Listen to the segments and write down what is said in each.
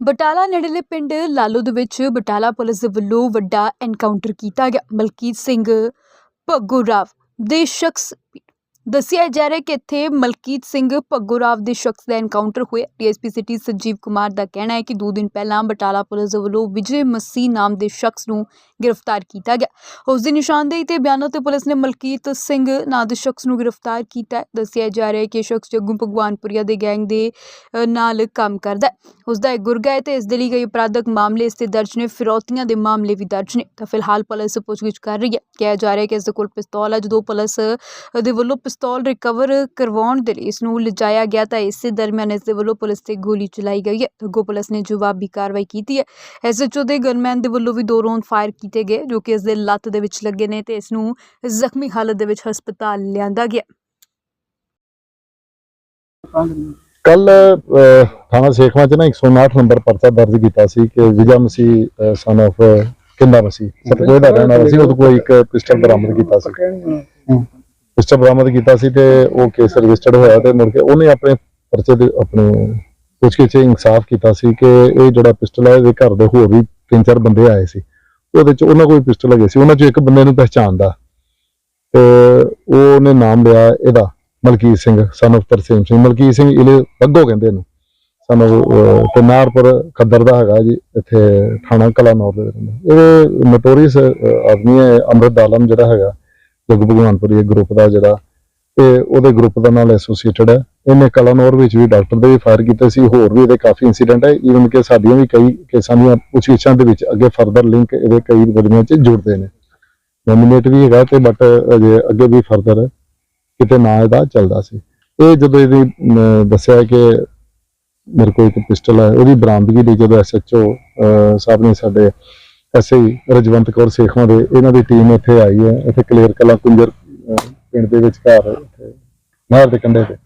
ਬਟਾਲਾ ਨੇੜਲੇ ਪਿੰਡ ਲਾਲੋ ਦੇ ਵਿੱਚ ਬਟਾਲਾ ਪੁਲਿਸ ਦੇ ਵੱਲੋਂ ਵੱਡਾ ਐਨਕਾਊਂਟਰ ਕੀਤਾ ਗਿਆ। ਮਲਕੀਤ ਸਿੰਘ ਭੱਗੂਰਾਵ ਦੇ ਸ਼ਖਸ ਦੱਸਿਆ ਜਾ ਰਿਹਾ ਕਿ ਇੱਥੇ ਮਲਕੀਤ ਸਿੰਘ ਭੱਗੂਰਾਵ ਦੇ ਸ਼ਖਸ ਦਾ ਐਨਕਾਊਂਟਰ ਹੋਇਆ। ਡੀਐਸਪੀ ਸਿਟੀ ਸੰਜੀਵ ਕੁਮਾਰ ਦਾ ਕਹਿਣਾ ਹੈ ਕਿ ਦੋ ਦਿਨ ਪਹਿਲਾਂ ਬਟਾਲਾ ਪੁਲਿਸ ਵੱਲੋਂ ਵਿਜੇ ਮਸੀਹ ਨਾਮ ਦੇ ਸ਼ਖਸ ਨੂੰ ਗ੍ਰਿਫਤਾਰ ਕੀਤਾ ਗਿਆ। ਉਸ ਦੀ ਨਿਸ਼ਾਨਦੇਹੀ ਤੇ ਬਿਆਨਾਂ ਤੇ ਪੁਲਿਸ ਨੇ ਮਲਕੀਤ ਸਿੰਘ ਨਾਂ ਦੇ ਸ਼ਖਸ ਨੂੰ ਗ੍ਰਿਫਤਾਰ ਕੀਤਾ ਦੱਸਿਆ ਜਾ ਰਿਹਾ ਹੈ ਕਿ ਇਹ ਸ਼ਖਸ ਜੱਗੂ ਭਗਵਾਨਪੁਰੀਆ ਦੇ ਗੈਂਗ ਦੇ ਨਾਲ ਕੰਮ ਕਰਦਾ ਹੈ। ਉਸ ਦਾ ਇੱਕ ਗੁਰਗਾ ਹੈ ਤੇ ਇਸ ਦੇ ਲਈ ਕਈ ਅਪਰਾਧਕ ਮਾਮਲੇ ਇਸ ਤੇ ਦਰਜ ਨੇ। ਫਿਰੌਤੀਆਂ ਦੇ ਮਾਮਲੇ ਵੀ ਦਰਜ ਨੇ। ਤਾਂ ਫਿਲਹਾਲ ਪੁਲਿਸ ਪੁੱਛਗਿੱਛ ਕਰ ਰਹੀ ਹੈ। ਕਿਹਾ ਜਾ ਰਿਹਾ ਹੈ ਕਿ ਇਸ ਦੇ ਕੋਲ ਪਿਸਤੌਲ ਹੈ, ਜਦੋਂ ਪੁਲਿਸ ਦੇ ਵੱਲੋਂ ਪਿਸਤੌਲ ਰਿਕਵਰ ਕਰਵਾਉਣ ਦੇ ਲਈ ਇਸ ਨੂੰ ਲਿਜਾਇਆ ਗਿਆ ਤਾਂ ਇਸੇ ਦਰਮਿਆਨ ਇਸ ਦੇ ਵੱਲੋਂ ਪੁਲਿਸ ਤੇ ਗੋਲੀ ਚਲਾਈ ਗਈ ਹੈ। ਅੱਗੋਂ ਪੁਲਿਸ ਨੇ ਜਵਾਬੀ ਕਾਰਵਾਈ ਕੀਤੀ ਹੈ। ਐਸਐਚਓ ਦੇ ਗਨਮੈਨ ਦੇ ਵੱਲੋਂ ਵੀ ਦੋ ਰੌਂਦ ਫਾਇਰ ਕੀਤੇ ਗਏ ਜੋ ਕਿ ਇਸ ਦੇ ਲੱਤ ਦੇ ਵਿੱਚ ਲੱਗੇ ਨੇ ਤੇ ਇਸ ਨੂੰ ਜ਼ਖਮੀ ਹਾਲਤ ਦੇ ਵਿੱਚ ਹਸਪਤਾਲ ਲਿਆਂਦਾ ਗਿਆ। ਕੱਲ ਥਾਣਾ ਸੇਖਵਾਂ ਚ ਨਾ 159 ਨੰਬਰ ਪਰਚਾ ਦਰਜ ਕੀਤਾ ਸੀ ਕਿ ਵਿਜਾ ਮਸੀਹ ਸਨ of ਕਿੰਦਾ ਮਸੀਹ ਸਤਗੁਰ ਦਾ ਰਹਿਣ ਸੀ ਉਹਦੇ ਕੋਲ ਇੱਕ ਪਿਸਟਲ ਬਰਾਮਦ ਕੀਤਾ ਸੀ। ਪਿਸਟਲ ਬਰਾਮਦ ਕੀਤਾ ਸੀ ਤੇ ਉਹ ਕੇਸ ਰਜਿਸਟਰਡ ਹੋਇਆ ਤੇ ਮੁੜ ਕੇ ਉਹਨੇ ਆਪਣੇ ਪਰਚੇ ਦੇ ਆਪਣੇ ਪੁੱਛਗਿੱਛ 'ਚ ਇਨਸਾਫ ਕੀਤਾ ਸੀ ਕਿ ਇਹ ਜਿਹੜਾ ਪਿਸਟਲ ਹੈ ਇਹਦੇ ਘਰ ਦੇ ਹੋਰ ਵੀ ਤਿੰਨ ਚਾਰ ਬੰਦੇ ਆਏ ਸੀ। ਉਹਦੇ ਚ ਉਹਨਾਂ ਕੋਲ ਪਿਸਟਲ ਹੈਗੇ ਸੀ। ਉਹਨਾਂ ਚ ਇੱਕ ਬੰਦੇ ਨੂੰ ਪਹਿਚਾਣਦਾ। ਤੇ ਉਹਨੇ ਨਾਮ ਲਿਆ ਇਹਦਾ, ਮਲਕੀਤ ਸਿੰਘ ਸਨ of ਤਰਸੇਮ ਸਿੰਘ। ਮਲਕੀਤ ਸਿੰਘ ਇਹਲੇ ਬੱਗੋ ਕਹਿੰਦੇ ਇਹਨੂੰ। ਸਾਨੂੰ ਤੇ ਖੱਦਰ ਦਾ ਹੈਗਾ ਜੀ, ਇੱਥੇ ਥਾਣਾ ਕਲਾਨੌਰ ਦੇ ਇਹ ਨੋਟੋਰੀਅਸ ਆਦਮੀ ਹੈ, ਅੰਮ੍ਰਿਤ ਆਲਮ ਜਿਹੜਾ ਹੈਗਾ। ਜਗ ਭਗਵਾਨਪੁਰੀ ਗਰੁੱਪ ਦਾ ਜਿਹੜਾ ਤੇ ਉਹਦੇ ਗਰੁੱਪ ਦਾ ਨਾਲ ਐਸੋਸੀਏਟਡ ਹੈ। ਇਹਨੇ ਕਲਾਨੌਰ ਵਿੱਚ ਵੀ ਡਾਕਟਰ ਦੇ ਵੀ ਫਾਇਰ ਕੀਤੇ ਸੀ। ਹੋਰ ਵੀ ਇਹਦੇ ਕਾਫੀ ਇਨਸੀਡੈਂਟ ਹੈ। ਈਵਨ ਕਿ ਸਾਡੀਆਂ ਵੀ ਕਈ ਕੇਸਾਂ ਦੀਆਂ ਪੁੱਛਗਿੱਛਾਂ ਦੇ ਵਿੱਚ ਅੱਗੇ ਫਰਦਰ ਲਿੰਕ ਇਹਦੇ ਕਈ ਬਦਲੀਆਂ 'ਚ ਜੁੜਦੇ ਨੇ। ਨੋਮੀਨੇਟ ਵੀ ਹੈਗਾ ਤੇ ਬਟ ਅਜੇ ਅੱਗੇ ਵੀ ਫਰਦਰ ਕਿਤੇ ਨਾ ਇਹਦਾ ਚੱਲਦਾ ਸੀ। ਇਹ ਜਦੋਂ ਇਹਦੀ ਦੱਸਿਆ ਕਿ ਮੇਰੇ ਕੋਲ ਇੱਕ ਪਿਸਟਲ ਹੈ, ਉਹਦੀ ਬਰਾਮਦਗੀ ਲਈ ਜਦੋਂ ਐਸਐਚਓ ਸਾਹਿਬ ਨੇ ਸਾਡੇ ਐਸਆਈ ਰਜਵੰਤ ਕੌਰ ਸੇਖਵਾਂ ਦੇ ਇਹਨਾਂ ਦੀ ਟੀਮ ਇੱਥੇ ਆਈ ਹੈ ਇੱਥੇ ਕਲੀਅਰ ਕਲਾ ਕੁੰਜਰ ਪਿੰਡ ਦੇ ਵਿਚਕਾਰ ਇੱਥੇ ਨਹਿਰ ਦੇ ਕੰਢੇ ਤੇ।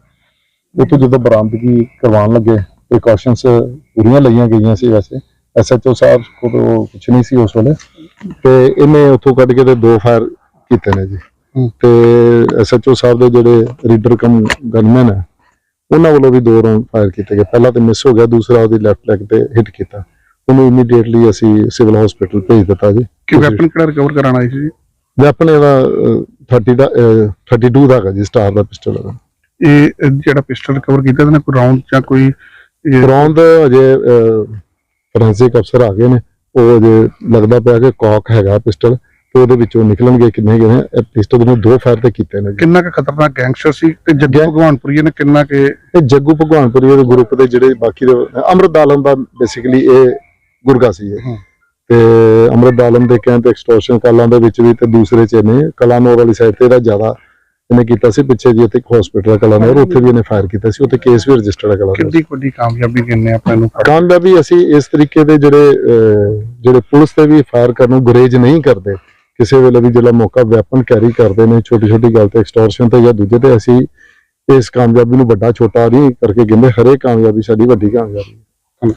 ਉੱਥੋਂ ਜਦੋਂ ਬਰਾਮਦਗੀ ਕਰਵਾਉਣ ਲੱਗੇ ਪ੍ਰੀਕਾਸ਼ਨਸ ਪੂਰੀਆਂ ਲਈਆਂ ਗਈਆਂ ਸੀ ਵੈਸੇ ਐਸਐਚਓ ਸਾਹਿਬ ਕੋਲ ਕੁਝ ਨਹੀਂ ਸੀ ਉਸ ਵੇਲੇ ਤੇ ਇਹਨੇ ਉੱਥੋਂ ਕੱਢ ਕੇ ਤੇ ਦੋ ਫਾਇਰ ਕੀਤੇ ਨੇ ਜੀ। ਤੇ ਐਸਐਚਓ ਸਾਹਿਬ ਦੇ ਜਿਹੜੇ ਰੀਡਰ ਕਮ ਗਨਮੈਨ ਹੈ ਉਹਨਾਂ ਵੱਲੋਂ ਵੀ ਦੋ ਰਾਉਂਡ ਫਾਇਰ ਕੀਤੇ ਗਏ। ਪਹਿਲਾ ਤੇ ਮਿਸ ਹੋ ਗਿਆ ਦੂਸਰਾ ਉਹਦੀ ਲੈਫਟ ਲੈਗ ਤੇ ਹਿੱਟ ਕੀਤਾ। ਉਹਨੂੰ ਇਮੀਡੀਏਟਲੀ ਅਸੀਂ ਸਿਵਲ ਹਸਪੀਟਲ ਭੇਜ ਦਿੱਤਾ ਜੀ। ਕਿ ਵੈਪਨ ਕਿਹੜਾ ਰਿਕਵਰ ਕਰਾਉਣਾ ਆਈ ਸੀ ਜੀ? ਵੈਪਨ ਇਹਦਾ ਅਹ, 30 ਦਾ ਅਹ, 32 ਦਾ ਹੈਗਾ ਜੀ ਸਟਾਰ ਦਾ ਪਿਸਟਲ ਹੈਗਾ ਇਹ ਜਿਹੜਾ ਪਿਸਟਲ ਰਿਕਵਰ ਕੀਤਾ ਇਹਦੇ ਨਾਲ ਕੋਈ ਰਾਉਂਡ ਜਾਂ ਕੋਈ ਰੌਂਦ ਅਜੇ ਫੋਰੈਂਸਿਕ ਅਫਸਰ ਆ ਗਏ ਨੇ। ਉਹ ਅਜੇ ਲੱਗਦਾ ਪਿਆ ਕਿ ਕੌਕ ਹੈਗਾ ਪਿਸਟਲ ਤੇ ਉਹਦੇ ਵਿੱਚੋਂ ਨਿਕਲਣਗੇ ਕਿੰਨੇ ਕਿੰਨੇ ਇਹ ਪਿਸਟਲ ਨੇ ਦੋ ਫਾਇਰ ਤੇ ਕੀਤੇ ਨੇ ਕਿੰਨਾ ਕੁ ਖਤਰਨਾਕ ਗੈਂਗਸਟਰ ਸੀ ਤੇ ਜੱਗੀ ਭਗਵਾਨਪੁਰੀ ਨੇ ਕਿੰਨਾ ਕਿ ਇਹ ਜੱਗੂ ਭਗਵਾਨਪੁਰੀ ਦੇ ਗਰੁੱਪ ਦੇ ਜਿਹੜੇ ਬਾਕੀ ਦੇ ਅਮਰਤ ਆਲਮ ਦਾ ਬੇਸਿਕਲੀ ਇਹ ਗੁਰਗਾ ਸੀ ਇਹ। ਤੇ ਅਮਰਤ ਆਲਮ ਦੇ ਤੇ ਐਕਸਟੋਰਸ਼ਨ ਕਾਲਾਂ ਦੇ ਵਿੱਚ ਵੀ ਤੇ ਦੂਸਰੇ ਚ ਨੇ ਕਲਾਨੌਰ ਵਾਲੀ ਸਾਈਡ ਤੇ ਇਹਦਾ ਜ਼ਿਆਦਾ ਇਹਨੇ ਕੀਤਾ ਸੀ ਪਿੱਛੇ ਜੀ ਇੱਥੇ ਹਸਪੀਟਲ ਕਲਾਨੌਰ ਉੱਥੇ ਵੀ ਇਹਨੇ ਫਾਇਰ ਕੀਤਾ ਸੀ। ਉੱਥੇ ਕੇਸ ਵੀ ਰਜਿਸਟਰਡ ਹੈ ਕਲਾਨੌਰ। ਕਿੰਨੀ ਵੱਡੀ ਕਾਮਯਾਬੀ ਕਿੰਨੇ ਆਪਾਂ ਨੂੰ ਕਾਮਯਾਬੀ ਅਸੀਂ ਇਸ ਤਰੀਕੇ ਦੇ ਜਿਹੜੇ ਜਿਹੜੇ ਪੁਲਿਸ ਤੇ ਵੀ ਫਾਇਰ ਕਰਨ ਨੂੰ ਗੁਰੇਜ ਨਹੀਂ ਕਰਦੇ ਕਿਸੇ ਵੇਲੇ ਵੀ ਜਿਹੜਾ ਮੌਕਾ ਵੈਪਨ ਕੈਰੀ ਕਰਦੇ ਨੇ ਛੋਟੀ ਛੋਟੀ ਗੱਲ ਤੇ ਐਕਸਟੋਰਸ਼ਨ ਤੇ ਜਾਂ ਦੂਜੇ ਤੇ ਅਸੀਂ ਇਸ ਕਾਮਯਾਬੀ ਨੂੰ ਵੱਡਾ ਛੋਟਾ ਨਹੀਂ ਕਰਕੇ ਕਹਿੰਦੇ ਹਰੇਕ ਕਾਮਯਾਬੀ ਸਾਡੀ ਵੱਡੀ ਕਾਮਯਾਬੀ ਹੈ।